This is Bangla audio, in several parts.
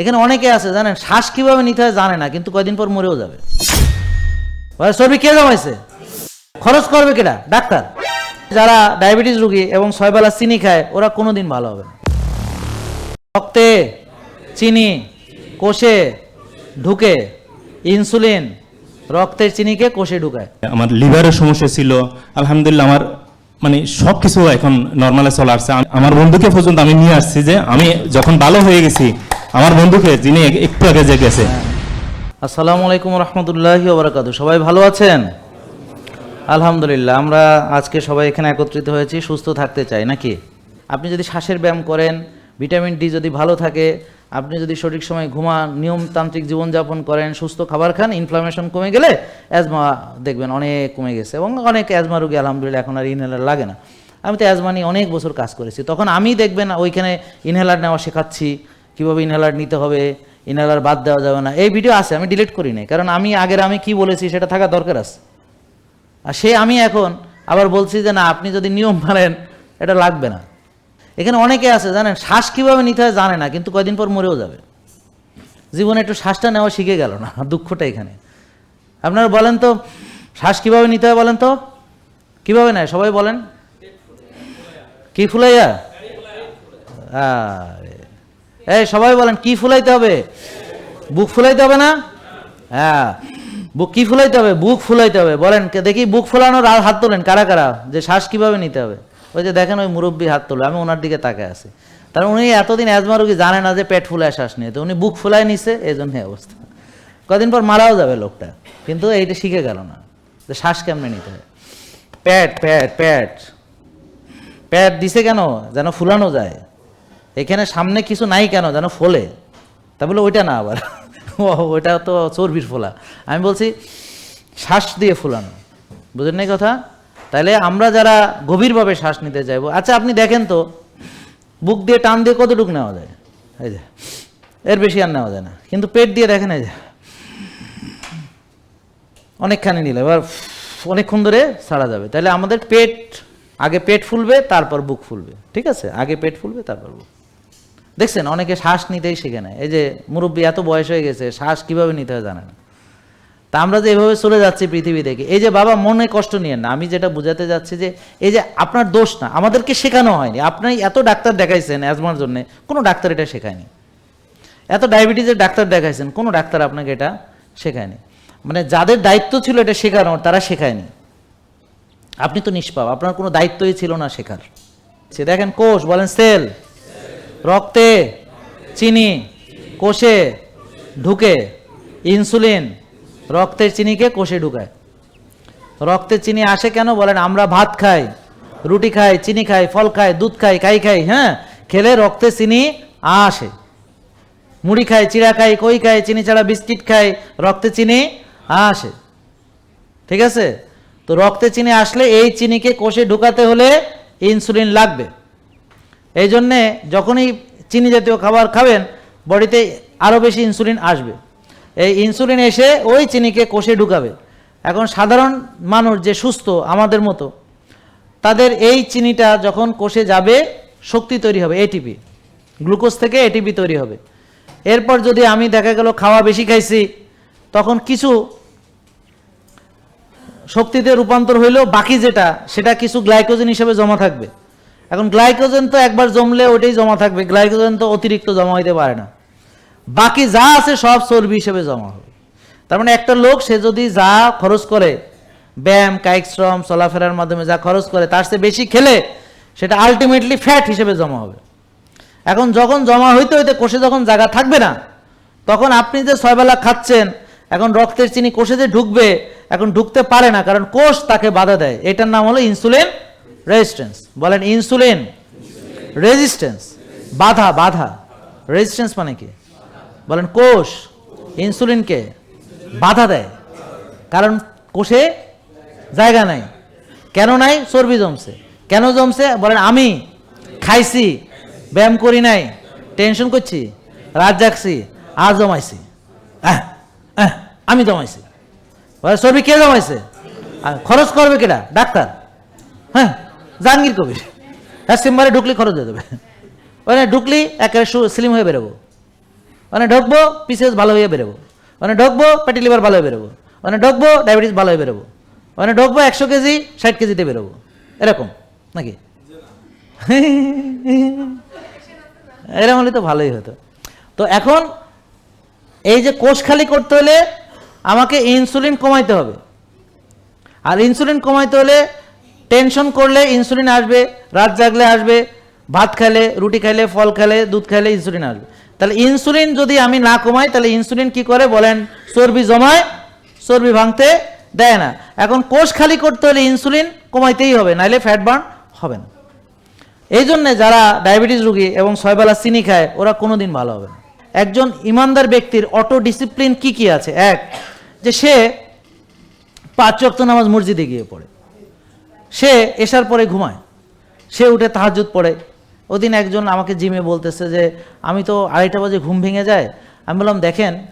এখানে অনেকে আছে, জানেন? শ্বাস কীভাবে নিতে হয় জানে না, কিন্তু কয়দিন পর মরেও যাবে। চর্বি কে জমাইছে? খরচ করবে কেটা ডাক্তার। যারা ডায়াবেটিস রোগী এবং ছয়বেলা চিনি খায়, ওরা কোনোদিন ভালো হবে রক্তে চিনি কোষে ঢুকে, ইনসুলিন রক্তের চিনিকে কোষে ঢুকায়। আমার লিভারের সমস্যা ছিল, আলহামদুলিল্লাহ আমার মানে সব কিছু এখন নর্মালে চলে আসছে। আমার বন্ধুকে পর্যন্ত আমি নিয়ে আসছি যে আমি যখন ভালো হয়ে গেছি আমার বন্ধুকে যিনি এক- একটু আগে যে গেছে। আসসালামু আলাইকুম রহমতুল্লাহি ওবরাকাতু সবাই ভালো আছেন? আলহামদুলিল্লাহ, আমরা আজকে সবাই এখানে একত্রিত হয়েছি, সুস্থ থাকতে চাই, নাকি? আপনি যদি শ্বাসের ব্যায়াম করেন, ভিটামিন ডি যদি ভালো থাকে, আপনি যদি সঠিক সময় ঘুমান নিয়মতান্ত্রিক জীবনযাপন করেন, সুস্থ খাবার খান ইনফ্লামেশন কমে গেলে অ্যাজমা দেখবেন অনেক কমে গেছে এবং অনেক অ্যাজমা রোগী আলহামদুলিল্লাহ এখন আর ইনহেলার লাগে না। আমি তো অ্যাজমা নিয়ে অনেক বছর কাজ করেছি। তখন আমি দেখবেন ওইখানে ইনহেলার নেওয়া শেখাচ্ছি কীভাবে ইনহেলার নিতে হবে, ইনহেলার বাদ দেওয়া যাবে না। এই ভিডিও আছে, আমি ডিলিট করি নাই। কারণ আমি আগের আমি কি বলেছি সেটা থাকা দরকার আছে। আর সে আমি এখন আবার বলছি যে না, আপনি যদি নিয়ম মানেন, এটা লাগবে না। এখানে অনেকে আছে, জানেন, শ্বাস কীভাবে নিতে হয় জানে না, কিন্তু কয়দিন পর মরেও যাবে। জীবনে একটু শ্বাসটা নেওয়া শিখে গেল না, দুঃখটা এখানে। আপনারা বলেন তো, শ্বাস কীভাবে নিতে হয় বলেন তো? কীভাবে নেয়? সবাই বলেন। কি ফুলাইয়া? আরে এই, সবাই বলেন, কি ফুলাইতে হবে? বুক ফুলাইতে হবে না? হ্যাঁ। বুক কি ফুলাইতে হবে? বুক ফুলাইতে হবে। বলেন দেখি বুক ফুলানোর হাত তোলেন, কারা কারা? যে শ্বাস কীভাবে নিতে হবে? ওই যে দেখেন, ওই মুরব্বী হাত তোলে, আমি ওনার দিকে তাকায় আছি। তার উনি এতদিন অ্যাজমা রোগী জানে না যে পেট ফুলায় শ্বাস নিয়ে, তো উনি বুক ফুলায় নিছে এই জন্য অবস্থা। কদিন পর মারাও যাবে লোকটা, কিন্তু এইটা শিখে গেল না, যে শ্বাস কেমনে নিতে হয়। প্যাট প্যাট প্যাট প্যাট দিছে কেন? যেন ফুলানো যায়। এখানে সামনে কিছু নাই কেন? যেন ফোলে। তা বলে ওইটা না আবার। ওইটা তো চর্বির ফোলা। আমি বলছি, শ্বাস দিয়ে ফুলানো। বুঝলেন নাই কথা? তাহলে আমরা যারা গভীরভাবে শ্বাস নিতে চাইব আচ্ছা আপনি দেখেন তো, বুক দিয়ে টান দিয়ে কতটুকু নেওয়া যায়? এই যে, এর বেশি আর নেওয়া যায় না। কিন্তু পেট দিয়ে দেখেন এই যে, অনেকখানি নিলে, এবার অনেকক্ষণ ধরে ছাড়া যাবে। তাহলে আমাদের পেট, আগে পেট ফুলবে, তারপর বুক ফুলবে। ঠিক আছে? আগে পেট ফুলবে, তারপর বুক দেখছেন, অনেকে শ্বাস নিতেই শিখে নেয়। এই যে মুরব্বী এত বয়স হয়ে গেছে, শ্বাস কীভাবে নিতে হয় জানে না তা আমরা যে এভাবে চলে যাচ্ছি পৃথিবী থেকে, এই যে বাবা মনে কষ্ট নিয়ে না, আমি যেটা বুঝাতে যাচ্ছি যে এই যে আপনার দোষ না, আমাদেরকে শেখানো হয়নি। আপনি এত ডাক্তার দেখাইছেন অ্যাজমার জন্য, কোনো ডাক্তার এটা শেখায়নি। এত ডায়াবেটিসের ডাক্তার দেখাইছেন, কোনো ডাক্তার আপনাকে এটা শেখায়নি। মানে যাদের দায়িত্ব ছিল এটা শেখানোর তারা শেখায়নি। আপনি তো নিষ্পাপ, আপনার কোনো দায়িত্বই ছিল না শেখার। সে দেখেন কোষ, বলেন সেল। রক্তে চিনি কোষে ঢুকে, ইনসুলিন রক্তের চিনিকে কোষে ঢুকায়। রক্তের চিনি আসে কেন বলেন? আমরা ভাত খাই, রুটি খাই, চিনি খাই, ফল খাই, দুধ খাই, কাই খাই হ্যাঁ? খেলে রক্তে চিনি আসে। মুড়ি খাই, চিড়া খাই, কই খাই, চিনি ছাড়া বিস্কিট খাই, রক্তে চিনি আসে। ঠিক আছে? তো রক্তে চিনি আসলে এই চিনিকে কোষে ঢুকাতে হলে ইনসুলিন লাগবে। এই জন্যে যখনই চিনি জাতীয় খাবার খাবেন, বডিতে আরও বেশি ইনসুলিন আসবে। এই ইনসুলিন এসে ওই চিনিকে কোষে ঢুকাবে। এখন সাধারণ মানুষ যে সুস্থ আমাদের মতো, তাদের এই চিনিটা যখন কোষে যাবে, শক্তি তৈরি হবে এটিপি গ্লুকোজ থেকে এটিপি তৈরি হবে। এরপর যদি আমি দেখা গেল খাওয়া বেশি খাইছি, তখন কিছু শক্তিতে রূপান্তর হইলেও বাকি যেটা, সেটা কিছু গ্লাইকোজেন হিসেবে জমা থাকবে। এখন গ্লাইকোজেন তো একবার জমলে ওটাই জমা থাকবে, গ্লাইকোজেন তো অতিরিক্ত জমা হইতে পারে না। বাকি যা আছে সব চর্বি হিসেবে জমা হবে। তার মানে একটা লোক সে যদি যা খরচ করে, ব্যায়াম, কায়িক শ্রম, চলাফেরার মাধ্যমে যা খরচ করে, তার চেয়ে বেশি খেলে সেটা আলটিমেটলি ফ্যাট হিসেবে জমা হবে। এখন যখন জমা হইতে হইতে কোষে যখন জায়গা থাকবে না, তখন আপনি যে ছয়বেলা খাচ্ছেন, এখন রক্তের চিনি কোষে যে ঢুকবে, এখন ঢুকতে পারে না, কারণ কোষ তাকে বাধা দেয়। এটার নাম হলো ইনসুলিন রেজিস্ট্যান্স বলেন ইনসুলিন রেজিস্ট্যান্স বাধা বাধা। রেজিস্ট্যান্স মানে কি? বলেন কোষ। ইনসুলিনকে বাধা দেয়। কারণ কোষে জায়গা নাই। কেন নাই? চর্বি জমছে। কেন জমছে? বলেন আমি খাইছি, ব্যায়াম করি নাই টেনশন করছি, রাত জাগছি আর জমাইছি। আমি জমাইছি। চর্বি কে জমাইছে? খরচ করবে কেটা ডাক্তার। হ্যাঁ? জাহাঙ্গীর কবির হ্যাঁ সিম্বারে ঢুকলি খরচ হয়ে যাবে। ওখানে ঢুকলি একেবারে স্লিম হয়ে বেরোবো। মানে ঢুকবো পিসেস ভালো হয়ে বেরোবো। মানে ঢুকবো প্যাটি লিভার ভালো হয়ে বেরোবো। মানে ঢুকবো ডায়াবেটিস ভালো হয়ে বেরোবো। মানে ঢুকবো, একশো কেজি, ষাট কেজিতে বেরোবো। এরকম, নাকি? এরকম হলে তো ভালোই হতো। তো এখন এই যে কোষ খালি করতে হলে আমাকে ইনসুলিন কমাইতে হবে। আর ইনসুলিন কমাইতে হলে টেনশন করলে ইনসুলিন আসবে, রাত জাগলে আসবে, ভাত খেলে, রুটি খেলে, ফল খেলে, দুধ খেলে ইনসুলিন আসবে। তাহলে ইনসুলিন যদি আমি না কমাই, তাহলে ইনসুলিন কি করে বলেন? চর্বি জমায়, চর্বি ভাঙতে দেয় না। এখন কোষ খালি করতে হলে ইনসুলিন কমাইতেই হবে নাইলে ফ্যাট বার্ন হবে না। এই জন্যে যারা ডায়াবেটিস রুগী এবং ছয়বেলা চিনি খায়, ওরা কোনোদিন ভালো হবে না। একজন ইমানদার ব্যক্তির অটো ডিসিপ্লিন কি কি আছে? এক, যে সে পাঁচ ওয়াক্ত নামাজ মসজিদে গিয়ে পড়ে। সে এসার পরে ঘুমায়। সে উঠে তাহাজুদ পড়ে। ওদিন একজন আমাকে জিমে বলতেছে যে, আমি তো আড়াইটা বাজে ঘুম ভেঙে যায়। আমি বললাম, দেখেন,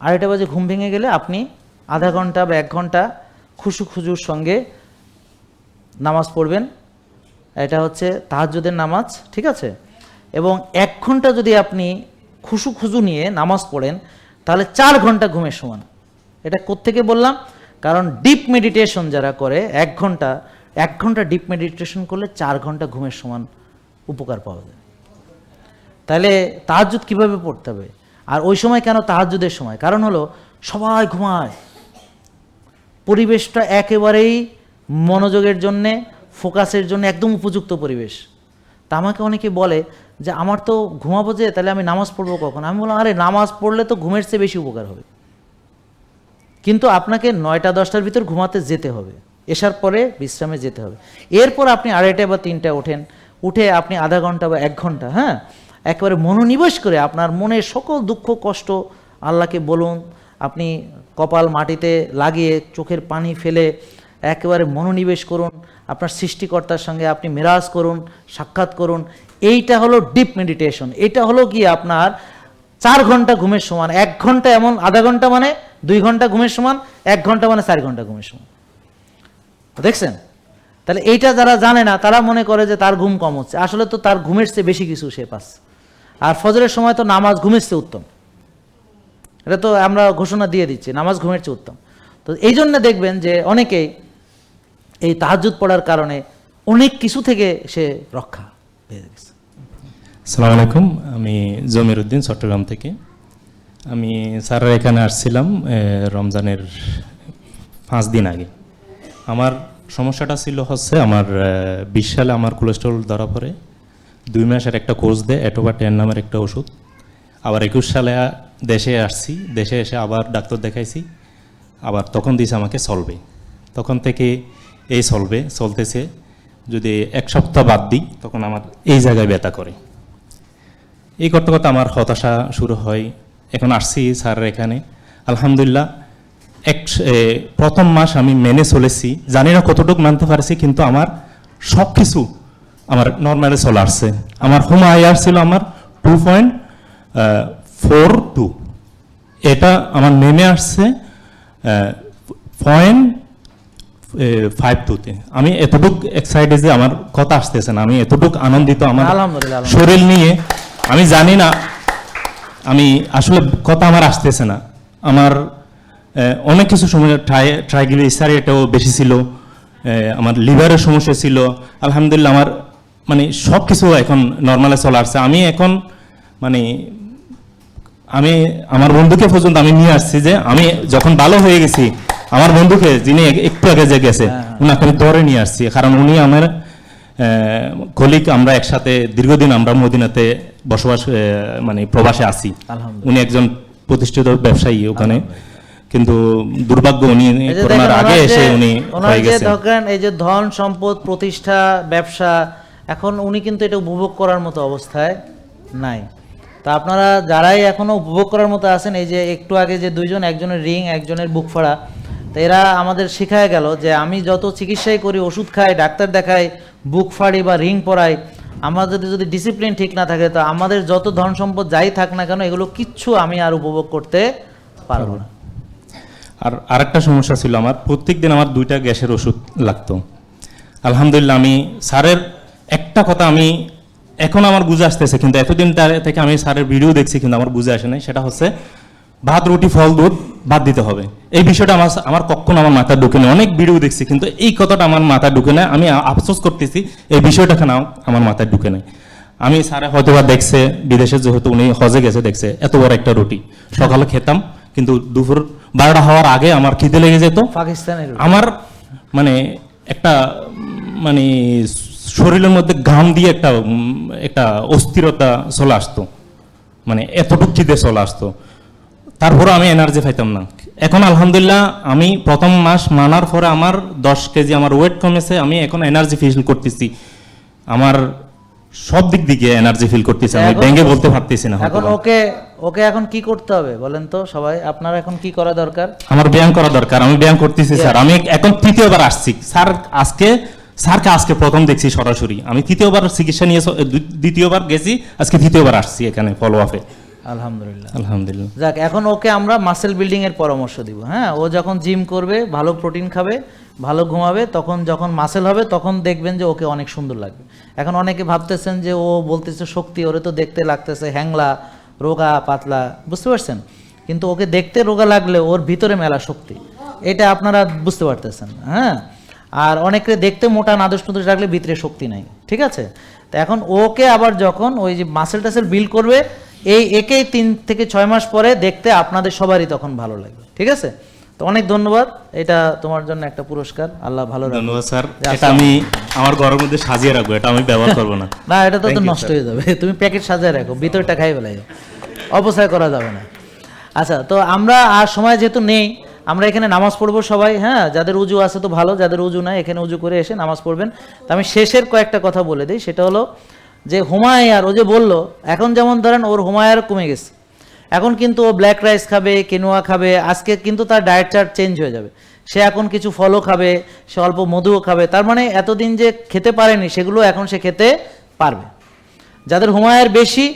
আড়াইটা বাজে ঘুম ভেঙে গেলে আপনি আধা ঘণ্টা বা এক ঘণ্টা খুশু খুজুর সঙ্গে নামাজ পড়বেন। এটা হচ্ছে তাহাজ্জুদের নামাজ, ঠিক আছে? এবং এক ঘণ্টা যদি আপনি খুশু খুজু নিয়ে নামাজ পড়েন, তাহলে চার ঘণ্টা ঘুমের সমান। এটা কোত্থেকে বললাম? কারণ ডিপ মেডিটেশন যারা করে, এক ঘণ্টা এক ঘণ্টা ডিপ মেডিটেশন করলে চার ঘণ্টা ঘুমের সমান উপকার পাওয়া যায়। তাহলে তাহাজ্জুদ কীভাবে পড়তে হবে? আর ওই সময় কেন তাহাজ্জুদের সময়? কারণ হলো, সবাই ঘুমায়। পরিবেশটা একেবারেই মনোযোগের জন্যে, ফোকাসের জন্য একদম উপযুক্ত পরিবেশ। তা আমাকে অনেকে বলে যে, আমার তো ঘুমাবো যে, তাহলে আমি নামাজ পড়ব কখন? আমি বললাম, আরে, নামাজ পড়লে তো ঘুমের চেয়ে বেশি উপকার হবে। কিন্তু আপনাকে নয়টা, দশটার ভিতর ঘুমাতে যেতে হবে। এসার পরে বিশ্রামে যেতে হবে। এরপর আপনি আড়াইটা বা তিনটা ওঠেন, উঠে আপনি আধা ঘণ্টা বা এক ঘণ্টা হ্যাঁ? একেবারে মনোনিবেশ করে আপনার মনের সকল দুঃখ, কষ্ট আল্লাহকে বলুন, আপনি কপাল মাটিতে লাগিয়ে চোখের পানি ফেলে একেবারে মনোনিবেশ করুন, আপনার সৃষ্টিকর্তার সঙ্গে আপনি মেরাজ করুন, সাক্ষাৎ করুন। এইটা হলো ডিপ মেডিটেশন এটা হলো কি আপনার চার ঘণ্টা ঘুমের সমান, এক ঘণ্টা এমন আধা ঘণ্টা মানে দুই ঘণ্টা ঘুমের সমান, এক ঘণ্টা মানে চার ঘণ্টা ঘুমের সমান। দেখছেন? তাহলে এইটা যারা জানে না, তারা মনে করে যে তার ঘুম কম হচ্ছে। আসলে তো তার ঘুমের চেয়ে বেশি কিছু সে পাচ্ছে আর ফজরের সময় তো নামাজ ঘুমের চেয়ে উত্তম। এটা তো আমরা ঘোষণা দিয়ে দিচ্ছি, নামাজ ঘুমের চেয়ে উত্তম। তো এই জন্য দেখবেন যে অনেকেই এই তাহাজুদ পড়ার কারণে অনেক কিছু থেকে সে রক্ষা পেয়ে গেছে। সালাম আলাইকুম, আমি জমির উদ্দিন চট্টগ্রাম থেকে। আমি স্যারের এখানে আসছিলাম রমজানের পাঁচ দিন আগে। আমার সমস্যাটা ছিল হচ্ছে আমার বিশ সালে আমার কোলেস্ট্রল ধরা পড়ে। দুই মাসের একটা কোর্স দেয় এটোবা টেন নামের একটা ওষুধ। আবার একুশ সালে দেশে আসছি, দেশে এসে আবার ডাক্তার দেখাইছি। আবার তখন দিয়েছে আমাকে সলবে তখন থেকে এই সলবে চলতেছে। যদি এক সপ্তাহ বাদ দিই, তখন আমার এই জায়গায় ব্যথা করে। এই করতে করতে আমার হতাশা শুরু হয়। এখন আসছি স্যারের এখানে। আলহামদুলিল্লাহ এক প্রথম মাস আমি মেনে চলেছি। জানি না কতটুকু মানতে পারছি কিন্তু আমার সব কিছু আমার নর্মালে চলে আসছে। আমার হোম আইআর ছিল আমার টু পয়েন্ট ফোর টু এটা আমার নেমে আসছে পয়েন্ট ফাইভ টুতে আমি এতটুক এক্সাইটেড যে আমার কথা আসতেছে না। আমি এতটুক আনন্দিত আমার। শরীর নিয়ে আমি জানি না। আমি আসলে কথা আমার আসতেছে না। আমার অনেক কিছু সময় ট্রাই ট্রাইগ্লিসারিডটাও বেশি ছিল। আমার লিভারের সমস্যা ছিল। আলহামদুলিল্লাহ আমার মানে সব কিছু এখন নর্মালে চলে আসছে। আমি এখন মানে আমি আমার বন্ধুকে পর্যন্ত আমি নিয়ে আসছি যে আমি যখন ভালো হয়ে গেছি আমার বন্ধুকে যিনি একটু আগে যে গেছে উনাকে আমি ধরে নিয়ে আসছি। কারণ উনি আমার কলিক আমরা একসাথে দীর্ঘদিন আমরা মদিনাতে বসবাস মানে প্রবাসে আছি। উনি একজন প্রতিষ্ঠিত ব্যবসায়ী ওখানে। কিন্তু দুর্ভাগ্য উনি করোনার আগে এসে উনি হয়ে যে গেছেন। ধরেন এই যে ধন সম্পদ প্রতিষ্ঠা ব্যবসা এখন উনি কিন্তু এটা উপভোগ করার মতো অবস্থায় নাই। তা আপনারা যারাই এখনও উপভোগ করার মতো আছেন এই যে একটু আগে যে দুইজন একজনের রিং একজনের বুক ফাড়া তো এরা আমাদের শেখায় গেল যে আমি যত চিকিৎসাই করি ওষুধ খাই ডাক্তার দেখাই বুক ফাড়ি বা রিং পরাই আমাদের যদি ডিসিপ্লিন ঠিক না থাকে, তো আমাদের যত ধন সম্পদ যাই থাক না কেন, এগুলো কিচ্ছু আমি আর উপভোগ করতে পারব না। আর আরেকটা সমস্যা ছিল আমার প্রত্যেক দিন আমার দুইটা গ্যাসের ওষুধ লাগতো। আলহামদুলিল্লাহ আমি স্যারের একটা কথা আমি এখন আমার বুঝে আসতেছে, কিন্তু এতদিন তার থেকে আমি স্যারের ভিডিও দেখছি, কিন্তু আমার বুঝে আসে নাই, সেটা হচ্ছে ভাত রুটি ফল দুধ বাদ দিতে হবে। এই বিষয়টা আমার আমার কখনো আমার মাথায় ঢুকে নেই। অনেক ভিডিও দেখছি কিন্তু এই কথাটা আমার মাথায় ঢুকে নেই। আমি আফসোস করতেছি এই বিষয়টা কেন আমার মাথায় ঢুকে নেই। আমি স্যারে হয়তো বা দেখছে বিদেশে যেহেতু উনি হজে গেছে দেখছে এত বড় একটা রুটি। সকালে খেতাম কিন্তু দুপুর বারোটা হওয়ার আগে আমার খিদে লেগে যেত। পাকিস্তানের আমার মানে একটা মানে শরীরের মধ্যে ঘাম দিয়ে একটা একটা অস্থিরতা চলে আসতো। মানে এতটুকু খিদে চলে আসতো। তারপরে আমি এনার্জি পাইতাম না। এখন আলহামদুলিল্লাহ আমি প্রথম মাস মানার পরে আমার দশ কেজি আমার ওয়েট কমেছে আমি এখন এনার্জি ফিল করতেছি। আমার সব দিক দিকে এনার্জি ফিল করতেছি আমি ব্যাঙ্গে বলতে পারতেছি না এখন ওকে ওকে এখন কি করতে হবে বলেন তো সবাই? আপনার এখন কি করা দরকার? আমার ব্যায়াম করা দরকার আমি ব্যায়াম করতেছি স্যার। আমি এখন তৃতীয়বার আসছি। স্যার আজকে স্যারকে আজকে প্রথম দেখছি সরাসরি। আমি তৃতীয়বার চিকিৎসা নিয়ে দ্বিতীয়বার গেছি আজকে তৃতীয়বার আসছি এখানে ফলো আপে আলহামদুলিল্লাহ। আলহামদুলিল্লাহ। যাক এখন ওকে আমরা মাসেল বিল্ডিং এর পরামর্শ দিব হ্যাঁ? ও যখন জিম করবে ভালো প্রোটিন খাবে ভালো ঘুমাবে তখন যখন মাসেল হবে তখন দেখবেন যে ওকে অনেক সুন্দর লাগবে। এখন অনেকে ভাবতেছেন যে ও বলতেছে শক্তি ওরে তো দেখতে লাগতেছে হ্যাংলা রোগা পাতলা বুঝতে পারছেন? কিন্তু ওকে দেখতে রোগা লাগলে ওর ভিতরে মেলা শক্তি। এটা আপনারা বুঝতে পারতেছেন হ্যাঁ? আর অনেকে দেখতে মোটা নাদুস টুদুস রাখলে ভিতরে শক্তি নাই ঠিক আছে? তো এখন ওকে আবার যখন ওই যে মাসেল টাসেল বিল করবে এই একেই তিন থেকে ছয় মাস পরে দেখতে আপনাদের সবারই তখন ভালো লাগবে। ঠিক আছে? তো অনেক ধন্যবাদ। এটা তোমার জন্য একটা পুরস্কার। আল্লাহ ভালো ধন্যবাদ স্যার। এটা আমি আমার ঘরের মধ্যে সাজিয়ে রাখব এটা আমি ব্যবহার করব না। না এটা তো তো নষ্ট হয়ে যাবে। তুমি প্যাকেট সাজিয়ে রাখো ভিতরটা খাই ফেলাই অপচয় করা যাবে না। আচ্ছা তো আমরা আর সময় যেহেতু নেই আমরা এখানে নামাজ পড়ব সবাই হ্যাঁ? যাদের উজু আছে তো ভালো যাদের উজু নাই এখানে উজু করে এসে নামাজ পড়বেন। তো আমি শেষের কয়েকটা কথা বলে দিই। সেটা হলো যে হুমায়ার ও যে বলল, এখন যেমন ধরেন ওর হুমায়ার কমে গেছে, এখন কিন্তু ও ব্ল্যাক রাইস খাবে কেনোয়া খাবে, আজকে কিন্তু তার ডায়েট চার্ট চেঞ্জ হয়ে যাবে। সে এখন কিছু ফলও খাবে, সে অল্প মধুও খাবে, তার মানে এতদিন যে খেতে পারেনি, সেগুলো এখন সে খেতে পারবে। যাদের হুমায়ের বেশি,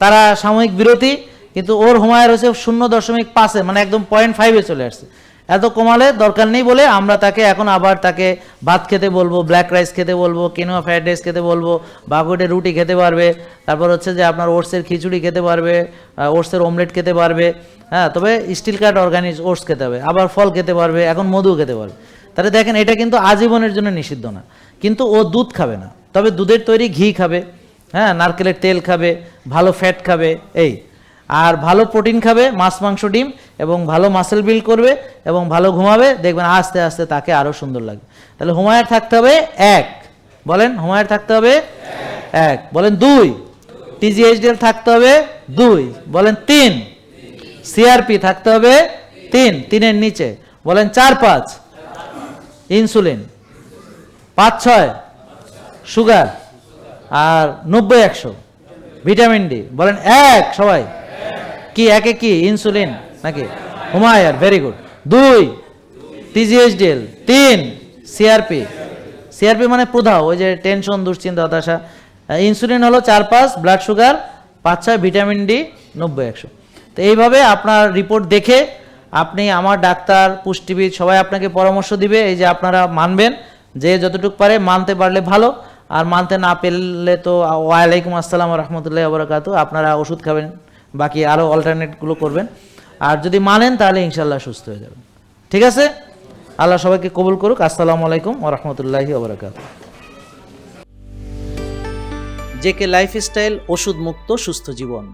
তারা সাময়িক বিরতি, কিন্তু ওর হুমায়ের হচ্ছে শূন্য দশমিক পাঁচে মানে একদম পয়েন্ট ফাইভে চলে আসছে। এত কমালে দরকার নেই বলে আমরা তাকে এখন আবার তাকে ভাত খেতে বলব ব্ল্যাক রাইস খেতে বলব কিনোয়া ফ্রাইড রাইস খেতে বলব বাগুটের রুটি খেতে পারবে, তারপর হচ্ছে যে আপনার ওটসের খিচুড়ি খেতে পারবে ওটসের অমলেট খেতে পারবে হ্যাঁ তবে স্টিল কার্ড অর্গানিক ওটস খেতে হবে, আবার ফল খেতে পারবে, এখন মধু খেতে পারবে। তাহলে দেখেন, এটা কিন্তু আজীবনের জন্য নিষিদ্ধ না। কিন্তু ও দুধ খাবে না, তবে দুধের তৈরি ঘি খাবে হ্যাঁ নারকেলের তেল খাবে, ভালো ফ্যাট খাবে, এই আর ভালো প্রোটিন খাবে, মাছ, মাংস, ডিম, এবং ভালো মাসেল বিল্ড করবে, এবং ভালো ঘুমাবে, দেখবেন আস্তে আস্তে তাকে আরও সুন্দর লাগবে। তাহলে হুমায়ের থাকতে হবে এক। বলেন হুমায়ের থাকতে হবে এক। বলেন দুই। টিজিএইচডিএল থাকতে হবে দুই। বলেন তিন। সিআরপি থাকতে হবে তিন, তিনের নিচে। বলেন চার, পাঁচ। ইনসুলিন। পাঁচ, ছয়। সুগার। আর নব্বই, একশো। Vitamin D. বলেন এক সবাই। কি, একে কি? ইনসুলিন? নাকি? হুমায়ার ভেরি গুড দুই টিজিএইচডিএল তিন সিআরপি সিআরপি মানে প্রধাও ওই যে টেনশন দুশ্চিন্তা, হতাশা। ইনসুলিন হলো চার পাঁচ ব্লাড সুগার পাঁচ ছয় ভিটামিন ডি নব্বই, একশো। তো এইভাবে আপনার রিপোর্ট দেখে আপনি আমার ডাক্তার, পুষ্টিবিদ, সবাই আপনাকে পরামর্শ দিবে, এই যে আপনারা মানবেন, যে যতটুকু পারে মানতে পারলে ভালো, আর মানতে না পেলে তো ওয়ালাইকুম আসসালাম রহমতুল্লাহ বরকাত আপনারা ওষুধ খাবেন। বাকি আরও অল্টারনেটগুলো করবেন। আর যদি মানেন, তাহলে ইনশাল্লাহ সুস্থ হয়ে যাবেন। ঠিক আছে? আল্লাহ সবাইকে কবুল করুক। আসসালামু আলাইকুম ওরহমতুল্লাহি ওবরাকাত জেকে লাইফস্টাইল ওষুধ মুক্ত সুস্থ জীবন।